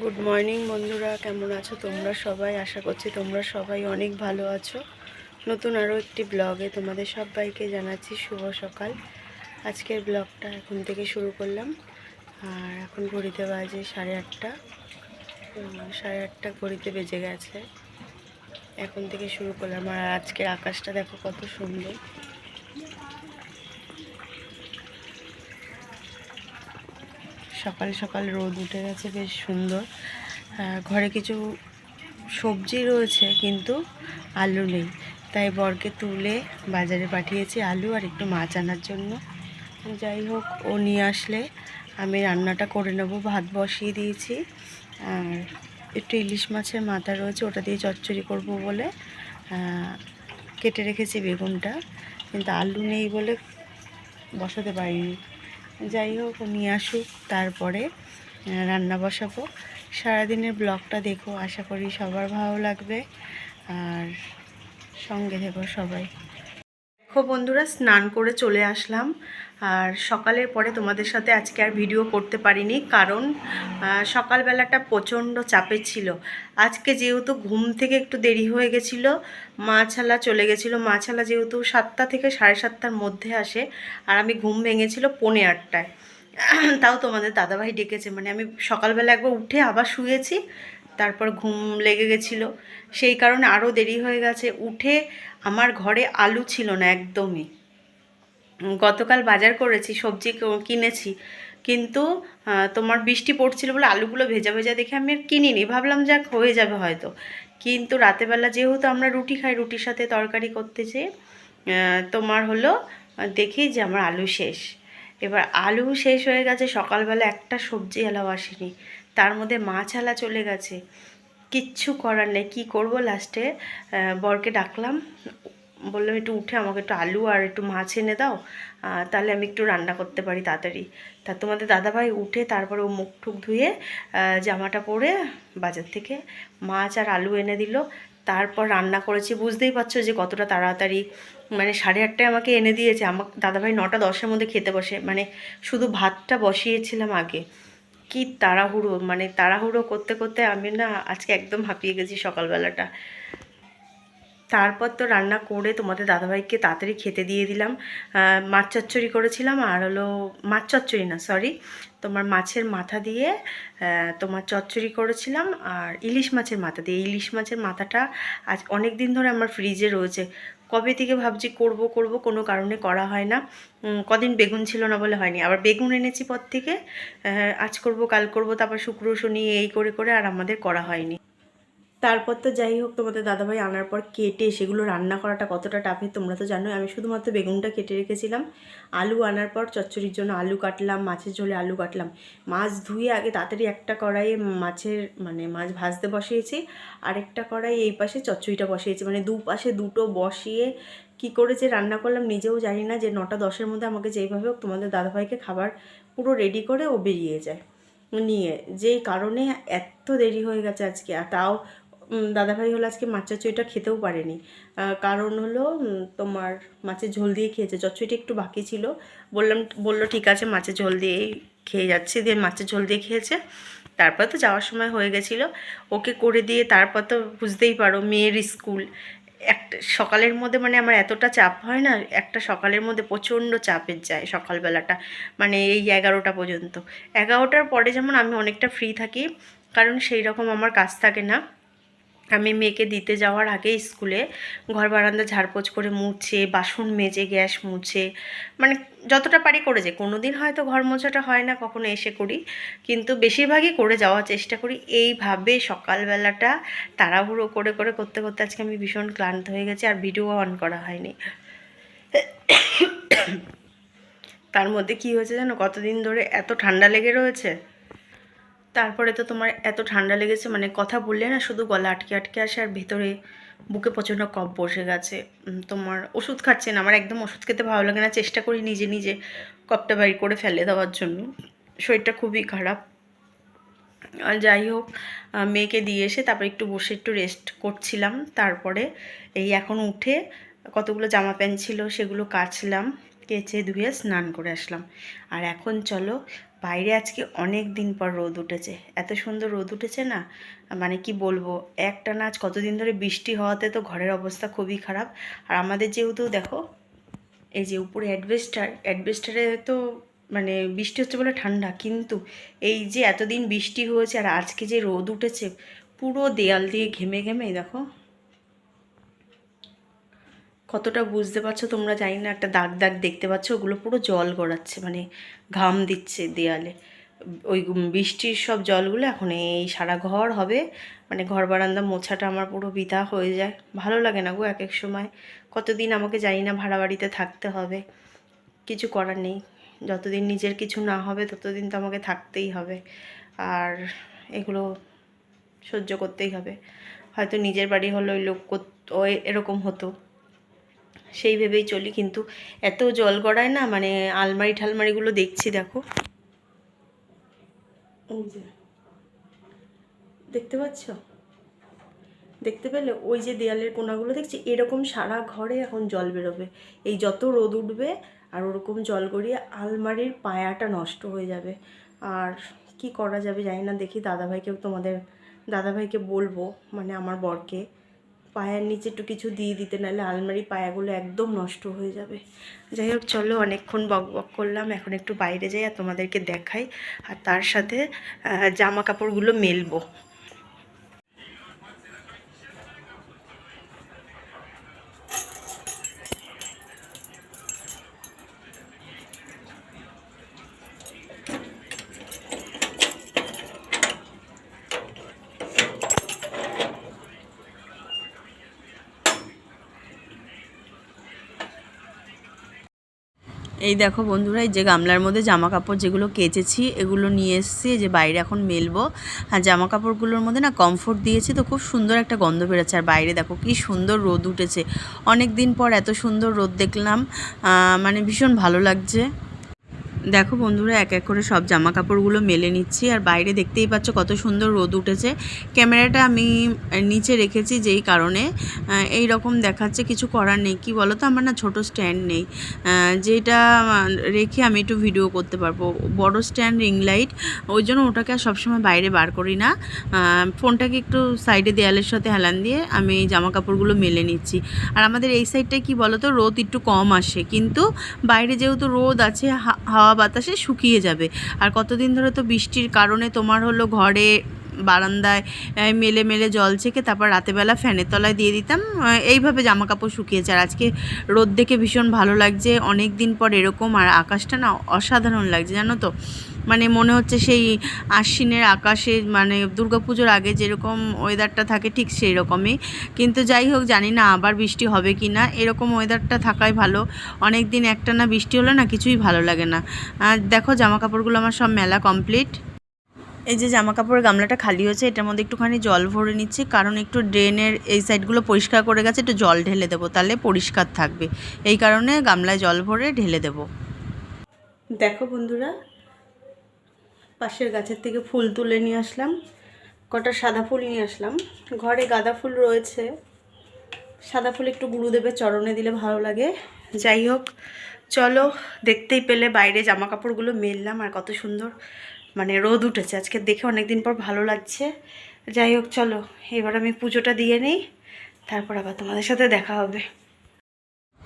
Good morning বন্ধুরা। কেমন আছো তোমরা সবাই? আশা করছি তোমরা সবাই অনেক ভালো আছো। নতুন আরও একটি ব্লগে তোমাদের সবাইকে জানাচ্ছি শুভ সকাল। আজকের ব্লগটা এখন থেকে শুরু করলাম। আর এখন ঘড়িতে বাজে সাড়ে আটটা। সাড়ে আটটা ঘড়িতে বেজে গেছে। এখন থেকে শুরু করলাম। আর আজকের আকাশটা দেখো কত সুন্দর। সকাল সকাল রোদ উঠে গেছে, বেশ সুন্দর। ঘরে কিছু সবজি রয়েছে, কিন্তু আলু নেই। তাই বরকে তুলে বাজারে পাঠিয়েছি আলু আর একটু মাছ আনার জন্য। যাই হোক, ও নিয়ে আসলে আমি রান্নাটা করে নেব, ভাত বসিয়ে দিয়েছি। আর একটু ইলিশ মাছের মাথা রয়েছে, ওটা দিয়ে চচ্চড়ি করব বলে কেটে রেখেছি বেগুনটা। কিন্তু আলু নেই বলে বসাতে পারিনি। যাই হোক নিয়ে আসুক, তারপরে রান্না বসাবো। সারাদিনের ব্লগটা দেখো, আশা করি সবার ভালো লাগবে। আর সঙ্গে দেখো সবাই। দেখো বন্ধুরা, স্নান করে চলে আসলাম। আর সকালের পরে তোমাদের সাথে আজকে আর ভিডিও করতে পারিনি কারণ সকালবেলাটা প্রচণ্ড চাপের ছিল। আজকে যেহেতু ঘুম থেকে একটু দেরি হয়ে গেছিল মাছালা চলে গেছিল। মাছালা যেহেতু সাতটা থেকে সাড়ে সাতটার মধ্যে আসে আর আমি ঘুম ভেঙেছিল পৌনে আটটায়। তাও তোমাদের দাদাভাই ডেকেছে মানে আমি সকালবেলা একবার উঠে আবার শুয়েছি, তারপর ঘুম লেগে গেছিল। সেই কারণে আরও দেরি হয়ে গেছে। উঠে আমার ঘরে আলু ছিল না একদমই। গতকাল বাজার করেছি সবজি কিনেছি। কিন্তু তোমার বৃষ্টি পড়ছিল বলে আলুগুলো ভেজা ভেজা দেখে আমি আর কিনিনি। ভাবলাম যাক হয়ে যাবে হয়তো। কিন্তু রাতেবেলা যেহেতু আমরা রুটি খাই রুটির সাথে তরকারি করতে আহ, তোমার হলো দেখি যে আমার আলু শেষ। এবার আলু শেষ হয়ে গেছে সকালবেলা একটা সবজি এলাও আসেনি। তার মধ্যে মাছ আলা চলে গেছে। কিচ্ছু করার নেই কী করব লাস্টে? বরকে ডাকলাম বললাম, একটু উঠে আমাকে একটু আলু আর একটু মাছ এনে দাও তাহলে আমি একটু রান্না করতে পারি তাড়াতাড়ি। তা তোমাদের দাদাভাই উঠে তারপরে ও মুখ টুক ধুয়ে জামাটা পরে বাজার থেকে মাছ আর আলু এনে দিল। তারপর রান্না করেছি, বুঝতেই পারছ যে কতটা তাড়াতাড়ি। মানে সাড়ে আটটায় আমাকে এনে দিয়েছে, আমার দাদাভাই নটা দশের মধ্যে খেতে বসে। মানে শুধু ভাতটা বসিয়েছিলাম আগে। কি তাড়াহুড়ো মানে তাড়াহুড়ো করতে করতে আমি না আজকে একদম হাঁপিয়ে গেছি সকালবেলাটা। তারপর তো রান্না করে তোমাদের দাদাভাইকে তাড়াতাড়ি খেতে দিয়ে দিলাম। মাছ চচ্চড়ি করেছিলাম আর হলো মাছ চচ্চড়ি না সরি তোমার মাছের মাথা দিয়ে তোমার চচ্চড়ি করেছিলাম আর ইলিশ মাছের মাথা দিয়ে। ইলিশ মাছের মাথাটা আজ অনেক দিন ধরে আমার ফ্রিজে রয়েছে। কবে থেকে ভাবছি করব করব কোনো কারণে করা হয় না। কদিন বেগুন ছিল না বলে হয়নি। আবার বেগুন এনেছি পর থেকে আজ করব, কাল করব, তারপর শুক্র, শনি, এই করে করে আর আমাদের করা হয়নি। তারপর তো যাই হোক, তোমাদের দাদাভাই আনার পর কেটে সেগুলো রান্না করাটা কতটা টাফে তোমরা তো জানোই। আমি শুধুমাত্র বেগুনটা কেটে রেখেছিলাম। আলু আনার পর চচ্চড়ির জন্য আলু কাটলাম, মাছের ঝোলে আলু কাটলাম। মাছ ধুয়ে আগে তাড়াতাড়ি একটা কড়াইয়ে মাছের মানে মাছ ভাজতে বসিয়েছি। আরেকটা কড়াই এই পাশে চচ্চড়িটা বসিয়েছি। মানে দু পাশে দুটো বসিয়ে কি করে যে রান্না করলাম নিজেও জানি না যে নটা দশের মধ্যে আমাকে যেইভাবে হোক তোমাদের দাদাভাইকে খাবার পুরো রেডি করে ও বেরিয়ে যায়। নিয়ে যেই কারণে এত দেরি হয়ে গেছে আজকে। আর তাও দাদাভাই হলো আজকে মাছ চচ্চড়িটা খেতেও পারেনি। কারণ হলো তোমার মাছের ঝোল দিয়ে খেয়েছে। চচ্চড়িটা একটু বাকি ছিল। বললাম, বলল, ঠিক আছে, মাছের ঝোল দিয়েই খেয়ে যাচ্ছি। দিয়ে মাছের ঝোল দিয়ে খেয়েছে। তারপর তো যাওয়ার সময় হয়ে গেছিল। ওকে করে দিয়ে তারপর তো বুঝতেই পারো, মেয়ের স্কুল। একটা, সকালের মধ্যে মানে আমার এতটা চাপ হয় না, একটা সকালের মধ্যে প্রচণ্ড চাপের যায় সকালবেলাটা মানে এই এগারোটা পর্যন্ত। এগারোটার পরে যেমন আমি অনেকটা ফ্রি থাকি, কারণ সেই রকম আমার কাজ থাকে না। আমি মেয়েকে দিতে যাওয়ার আগেই স্কুলে ঘর বারান্দা ঝাড়পোছ করে মুছে, বাসন মেজে, গ্যাস মুছে মানে যতটা পারি করে যাই। কোনো দিন হয়তো ঘর মোছাটা হয় না, কখনো এসে করি, কিন্তু বেশিরভাগই করে যাওয়ার চেষ্টা করি। এইভাবে সকালবেলাটা তাড়াহুড়ো করে করে করতে করতে আজকে আমি ভীষণ ক্লান্ত হয়ে গেছি, আর ভিডিও অন করা হয়নি। তার মধ্যে কি হয়েছে জানো? কতদিন ধরে এত ঠান্ডা লেগে রয়েছে? তারপরে তো তোমার এত ঠান্ডা লেগেছে মানে কথা বললে না শুধু গলা আটকে আটকে আসে আর ভেতরে বুকে প্রচণ্ড কফ বসে গেছে। তোমার ওষুধ খাচ্ছে না, আমার একদম ওষুধ খেতে ভালো লাগে না, চেষ্টা করি নিজে নিজে কপটা বাইর করে ফেলে দেওয়ার জন্য। শরীরটা খুবই খারাপ। যাই হোক মেয়েকে দিয়ে এসে তারপর একটু বসে একটু রেস্ট করছিলাম, তারপরে এই এখন উঠে কতগুলো জামা প্যান্ট ছিল সেগুলো কাচলাম, কেচে ধুয়ে স্নান করে আসলাম। আর এখন চলো বাইরে আজকে অনেক দিন পর রোদ উঠেছে। এত সুন্দর রোদ উঠেছে না? মানে কি বলব? একটা নাচ কতদিন ধরে বৃষ্টি হওয়াতে তো ঘরের অবস্থা খুবই খারাপ। আর আমাদের যেহেতু দেখো, এই যে উপরে অ্যাডভেস্টার, অ্যাডভেস্টারে তো মানে বৃষ্টি হচ্ছে বলে ঠান্ডা। কিন্তু এই যে এতদিন বৃষ্টি হয়েছে আর আজকে যে রোদ উঠেছে, পুরো দেয়াল দিয়ে ঘেমে ঘেমে, দেখো। কতটা বুঝতে পারছ? তোমরা জানি না, একটা দাগ দাগ দেখতে পাচ্ছ, ওগুলো পুরো জল গড়াচ্ছে মানে ঘাম দিচ্ছে দেয়ালে। ওই বৃষ্টির সব জলগুলো এখন এই সারা ঘর হবে মানে ঘর বারান্দা মোছাটা আমার পুরো বৃথা হয়ে যায়। ভালো লাগে না গো এক এক সময়। কতদিন আমাকে জানি না ভাড়া বাড়িতে থাকতে হবে। কিছু করার নেই। যতদিন নিজের কিছু না হবে, ততদিন তো আমাকে থাকতেই হবে। আর এগুলো সহ্য করতেই হবে। হয়তো নিজের বাড়ি হলে ওই লোক এরকম হতো। সেই ভেবেই চলি। কিন্তু এত জল গড়ায় না মানে আলমারি ঠালমারিগুলো দেখছি, দেখো। দেখতে পাচ্ছ? দেখতে পেলে? ওই যে দেয়ালের কোনাগুলো দেখছি, এরকম সারা ঘরে এখন জল বেরোবে। এই যত রোদ উঠবে আর ওরকম জল গড়িয়ে আলমারির পায়াটা নষ্ট হয়ে যাবে। আর কি করা যাবে জানি না, দেখি দাদাভাইকেও তোমাদের, দাদাভাইকে বলব মানে আমার বরকে। পায়ের নিচে একটু কিছু দিয়ে দিতে, নাহলে আলমারি পায়াগুলো একদম নষ্ট হয়ে যাবে। যাই হোক, চলো অনেকক্ষণ বক বক করলাম, এখন একটু বাইরে যাই আর তোমাদেরকে দেখাই। আর তার সাথে জামা কাপড়গুলো মেলবো। এই দেখো বন্ধুরা, এই যে গামলার মধ্যে জামা কাপড় যেগুলো কেচেছি, এগুলো নিয়ে এসেছি যে বাইরে এখন মেলবো। আর জামা কাপড়গুলোর মধ্যে না কমফোর্ট দিয়েছি তো খুব সুন্দর একটা গন্ধ বেরোচ্ছে। আর বাইরে দেখো কি সুন্দর রোদ উঠেছে। অনেক দিন পর এত সুন্দর রোদ দেখলাম মানে ভীষণ ভালো লাগছে। দেখো বন্ধুরা, এক এক করে সব জামা কাপড়গুলো মেলে নিচ্ছি। আর বাইরে দেখতেই পাচ্ছ কত সুন্দর রোদ উঠেছে। ক্যামেরাটা আমি নিচে রেখেছি যেই কারণে। এই রকম দেখাচ্ছে, কিছু করার নেই। কি বলো তো আমার না ছোট স্ট্যান্ড নেই। যেটা রেখে আমি একটু ভিডিও করতে পারব। বড় স্ট্যান্ড রিং লাইট ওই জন্য ওটাকে আর সবসময় বাইরে বার করি না। ফোনটাকে একটু সাইডে দেয়ালের সাথে হেলান দিয়ে আমি জামা কাপড়গুলো মেলে নিচ্ছি। আর আমাদের এই সাইডটায় কি বলো তো রোদ একটু কম আসে। কিন্তু বাইরে যেহেতু রোদ আছে, হা- হাওয়া বাতাসে শুকিয়ে যাবে। আর কতদিন ধরে তো বৃষ্টির কারণে তোমার হলো ঘরে বারান্দায় মেলে মেলে জল ছেঁকে তারপর রাতেবেলা ফ্যানের তলায় দিয়ে দিতাম। এইভাবে জামা কাপড় শুকিয়েছে। আর আজকে রোদ দেখে ভীষণ ভালো লাগছে। অনেক দিন পর এরকম আর আকাশটা না অসাধারণ লাগছে, জানো তো? মানে মনে হচ্ছে সেই আশ্বিনের আকাশে মানে দুর্গাপুজোর আগে যেরকম ওয়েদারটা থাকে ঠিক সেই রকমই কিন্তু যাই হোক, জানি না আবার বৃষ্টি হবে কি না। এরকম ওয়েদারটা থাকাই ভালো। অনেক দিন একটা না বৃষ্টি হলে না কিছুই ভালো লাগে না। দেখো জামা কাপড়গুলো আমার সব মেলা কমপ্লিট এই যে জামা কাপড়ের গামলাটা খালি হয়েছে, এটার মধ্যে একটুখানি জল ভরে নিচ্ছি, কারণ একটু ড্রেনের এই সাইডগুলো পরিষ্কার করে গেছে, একটু জল ঢেলে দেবো, তাহলে পরিষ্কার থাকবে। এই কারণে গামলায় জল ভরে ঢেলে দেবো। দেখো বন্ধুরা, পাশের গাছের থেকে ফুল তুলে নিয়ে আসলাম, কটা সাদা ফুল নিয়ে আসলাম। ঘরে গাঁদা ফুল রয়েছে, সাদা ফুল একটু গুরুদেবের চরণে দিলে ভালো লাগে। যাই হোক, চলো, দেখতেই পেলে বাইরে জামা কাপড়গুলো মেললাম, আর কত সুন্দর মানে রোদ উঠেছে। আজকে দেখে অনেক দিন পর ভালো লাগছে। যাই হোক, চলো, এবার আমি পুজোটা দিয়ে নিই। তারপর আবার তোমাদের সাথে দেখা হবে।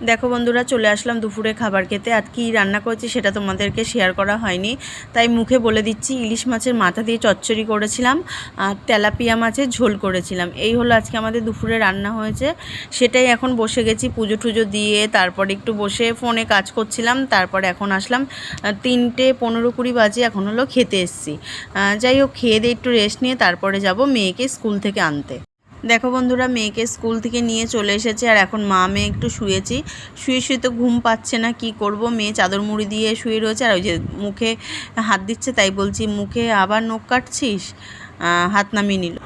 দেখো বন্ধুরা, চলে আসলাম দুপুরে খাবার খেতে। আর কি রান্না করেছি সেটা তোমাদেরকে শেয়ার করা হয়নি। তাই মুখে বলে দিচ্ছি, ইলিশ মাছের মাথা দিয়ে চচ্চড়ি করেছিলাম, আর তেলাপিয়া মাছের ঝোল করেছিলাম। এই হলো আজকে আমাদের দুপুরে রান্না হয়েছে। সেটাই এখন বসে গেছি পুজো টুজো দিয়ে, তারপরে একটু বসে ফোনে কাজ করছিলাম, তারপরে এখন আসলাম তিনটে পনেরো কুড়ি বাজে এখন হলো খেতে এসছি। যাই হোক, খেয়ে দিয়ে একটু রেস্ট নিয়ে তারপরে যাব মেয়েকে স্কুল থেকে আনতে। দেখো বন্ধুরা, মেয়েকে স্কুল থেকে নিয়ে চলে এসেছে আর এখন মা মেয়ে একটু শুয়েছি। শুয়ে শুয়ে তো ঘুম পাচ্ছে না, কি করব? মেয়ে চাদর মুড়ি দিয়ে শুয়ে রয়েছে আর ওই যে মুখে হাত দিচ্ছে, তাই বলছি মুখে আবার নখ কাটছিস? হাত নামিয়ে নিল।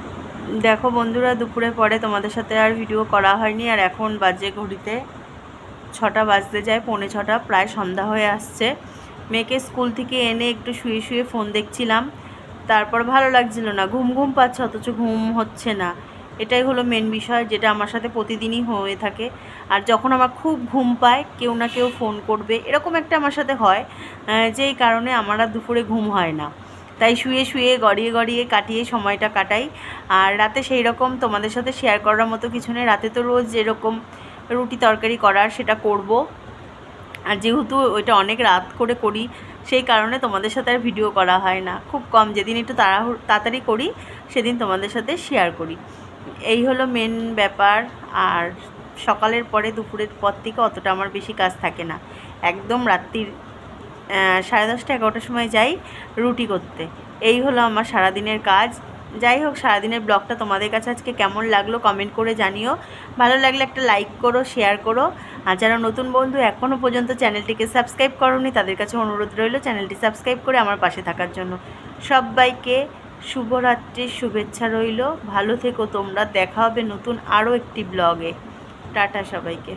দেখো বন্ধুরা, দুপুরে পরে তোমাদের সাথে আর ভিডিও করা হয়নি আর এখন বাজে ঘড়িতে ছটা বাজতে যায়, পৌনে ছটা, প্রায় সন্ধ্যা হয়ে আসছে। মেয়েকে স্কুল থেকে এনে একটু শুয়ে শুয়ে ফোন দেখছিলাম। তারপর ভালো লাগছিল না, ঘুম ঘুম পাচ্ছে, অথচ ঘুম হচ্ছে না। এটাই হলো মেন বিষয় যেটা আমার সাথে প্রতিদিনই হয়ে থাকে। আর যখন আমার খুব ঘুম পায়, কেউ না কেউ ফোন করবে। এরকম একটা আমার সাথে হয় যেই কারণে আমার আর দুপুরে ঘুম হয় না। তাই শুয়ে শুয়ে, গড়িয়ে গড়িয়ে কাটিয়ে সময়টা কাটাই। আর রাতে সেই রকম তোমাদের সাথে শেয়ার করার মতো কিছু নেই। রাতে তো রোজ যেরকম রুটি তরকারি করার সেটা করব। আর যেহেতু ওইটা অনেক রাত করে করি, সেই কারণে তোমাদের সাথে আর ভিডিও করা হয় না। খুব কম, যেদিন একটু তাড়াহুড়ো তাড়াতাড়ি করি, সেদিন তোমাদের সাথে শেয়ার করি। এই হলো মেন ব্যাপার। আর সকালের পরে দুপুরের পর থেকে অতটা আমার বেশি কাজ থাকে না। একদম রাত্রির সাড়ে দশটা, এগারোটার সময় যাই রুটি করতে। এই হলো আমার সারাদিনের কাজ। যাই হোক, সারাদিনের ব্লগটা তোমাদের কাছে আজকে কেমন লাগল কমেন্ট করে জানিও। ভালো লাগলে একটা লাইক করো শেয়ার করো। আর যারা নতুন বন্ধু এখনও পর্যন্ত চ্যানেলটিকে সাবস্ক্রাইব করোনি, তাদের কাছে অনুরোধ রইল চ্যানেলটি সাবস্ক্রাইব করে আমার পাশে থাকার জন্য। সবাইকে শুভরাত্রির শুভেচ্ছা রইল। ভালো থেকো তোমরা। দেখা হবে নতুন আরও একটি ব্লগে। টাটা সবাইকে।